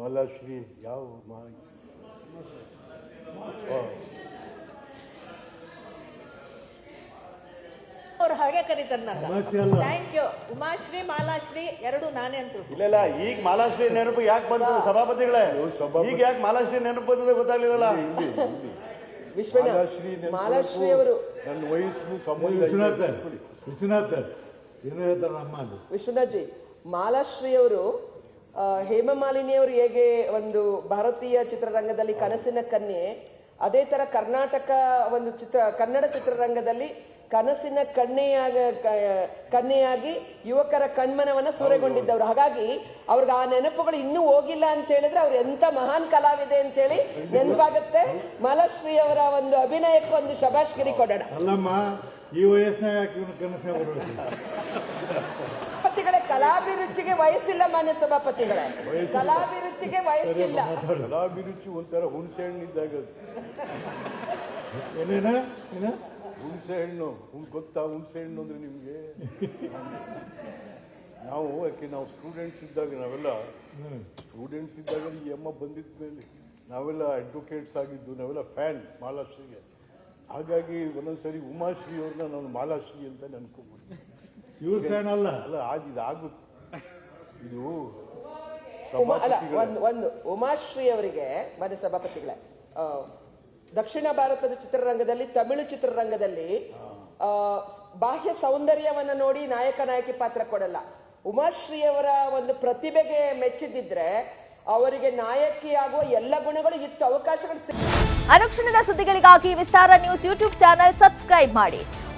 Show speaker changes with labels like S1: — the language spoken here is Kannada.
S1: ಮಾಲಾಶ್ರೀ ಯಾವ
S2: ಅವ್ರು ಹಾಗೆ ಕರೀತಾರೆ ನನ್ನ ಥ್ಯಾಂಕ್ ಯು ಉಮಾಶ್ರೀ ಮಾಲಾಶ್ರೀ ಎರಡು ನಾನೇ ಅಂತ
S3: ಇಲ್ಲ ಇಲ್ಲ ಈಗ ಮಾಲಾಶ್ರೀ ನೆನಪು ಯಾಕೆ ಬಂತು ಸಭಾಪತಿಗಳೇ?
S1: ಸಭಾಪತಿ-
S3: ಈಗ ಯಾಕೆ ಮಾಲಾಶ್ರೀ ನೆನಪು ಬಂದಿದೆ ಗೊತ್ತಾಗ್ಲಿಲ್ಲ
S4: ವಿಶ್ವನಾಥ್
S1: ಮಾಲಾಶ್ರೀ
S4: ಅವರು
S1: ನನ್ನ ವಯಸ್ಸು ಸಂಬಂಧ
S5: ವಿಶ್ವನಾಥ್. ವಿಶ್ವನಾಥ್ ಏನು ಹೇಳ್ತಾರೆ ನಮ್ಮ
S4: ವಿಶ್ವನಾಥ್ ಜಿ ಮಾಲಾಶ್ರೀ ಅವರು ಹೇಮಮಾಲಿನಿ ಅವರು ಹೇಗೆ ಒಂದು ಭಾರತೀಯ ಚಿತ್ರರಂಗದಲ್ಲಿ ಕನಸಿನ ಕನ್ಯೆ, ಅದೇ ತರ ಕರ್ನಾಟಕ ಒಂದು ಚಿತ್ರ, ಕನ್ನಡ ಚಿತ್ರರಂಗದಲ್ಲಿ ಕನಸಿನ ಕಣ್ಣೆಯಾಗ ಕನ್ಯೆಯಾಗಿ ಯುವಕರ ಕಣ್ಮನವನ್ನ ಸೂರೆಗೊಂಡಿದ್ದವರು. ಹಾಗಾಗಿ ಅವ್ರಿಗೆ ಆ ನೆನಪುಗಳು ಇನ್ನೂ ಹೋಗಿಲ್ಲ ಅಂತ ಹೇಳಿದ್ರೆ ಅವ್ರು ಎಂತ ಮಹಾನ್ ಕಲಾವಿದೆ ಅಂತ ಹೇಳಿ ನೆನಪಾಗುತ್ತೆ. ಮಲಶ್ರೀ ಅವರ ಒಂದು ಅಭಿನಯಕ್ಕೆ ಒಂದು ಶಬಾಷ್ಗಿರಿ ಕೊಡೋಣ.
S5: ಈ ವಯಸ್ಸಿನಾಗ
S4: ಕಲಾಭಿರುಚಿಗೆ ವಯಸ್ಸಿಲ್ಲ ಮಾನ್ಯ ಸಭಾಪತಿಗಳೇ. ಕಲಾಭಿರುಚಿಗೆ ವಯಸ್ಸಿಲ್ಲ.
S1: ಕಲಾಭಿರುಚಿ ಒಂಥರ ಹುಣಸೆ ಹಣ್ಣು ಇದ್ದಾಗ
S5: ಏನೇನ? ಏನ?
S1: ಹುಣಸೆ ಹಣ್ಣು ಹುಣ್ ಗೊತ್ತಾ ಹುಣಸೆ ಹಣ್ಣು ಅಂದ್ರೆ ನಿಮಗೆ? ನಾವು ಯಾಕೆ ನಾವು ಸ್ಟೂಡೆಂಟ್ಸ್ ಇದ್ದಾಗ ನಾವೆಲ್ಲ ಸ್ಟೂಡೆಂಟ್ಸ್ ಇದ್ದಾಗ ಈ ಅಮ್ಮ ಬಂದಿದ್ದ ಮೇಲೆ ನಾವೆಲ್ಲ ಅಡ್ವೊಕೇಟ್ಸ್ ಆಗಿದ್ದು ನಾವೆಲ್ಲ ಫ್ಯಾನ್ ಮಾಲಾಶ್ರೀಗೆ. ಹಾಗಾಗಿ ಒಂದೊಂದ್ಸರಿ ಉಮಾಶ್ರೀ ಅವ್ರನ್ನ ನಾನು ಮಾಲಾಶ್ರೀ ಅಂತ ನೆನ್ಕೊಂಡ್ಬಿಡ್ತೀನಿ.
S5: ಇವ್ರ ಫ್ಯಾನ್ ಅಲ್ಲ.
S1: ಅಲ್ಲ ಆಗ ಇದು ಆಗುತ್ತೆ ಇದು
S4: ಉಮಾ ಅಲ್ಲ ಒಂದು ಒಂದು ಉಮಾಶ್ರೀ ಅವರಿಗೆ ಮಾನ್ಯ ಸಭಾಪತಿಗಳೇ ದಕ್ಷಿಣ ಭಾರತದ ಚಿತ್ರರಂಗದಲ್ಲಿ ತಮಿಳು ಚಿತ್ರರಂಗದಲ್ಲಿ ಆ, ಬಾಹ್ಯ ಸೌಂದರ್ಯವನ್ನ ನೋಡಿ ನಾಯಕ ನಾಯಕಿ ಪಾತ್ರ ಕೊಡಲ್ಲ. ಉಮಾಶ್ರೀ ಅವರ ಒಂದು ಪ್ರತಿಭೆಗೆ ಮೆಚ್ಚಿದಿದ್ರೆ ಅವರಿಗೆ ನಾಯಕಿಯಾಗುವ ಎಲ್ಲ ಗುಣಗಳು ಇತ್ತು ಅವಕಾಶಗಳು
S6: ಅನುಕ್ಷಣದ ಸುದ್ದಿಗಳಿಗಾಗಿ Vistara news YouTube channel subscribe ಮಾಡಿ.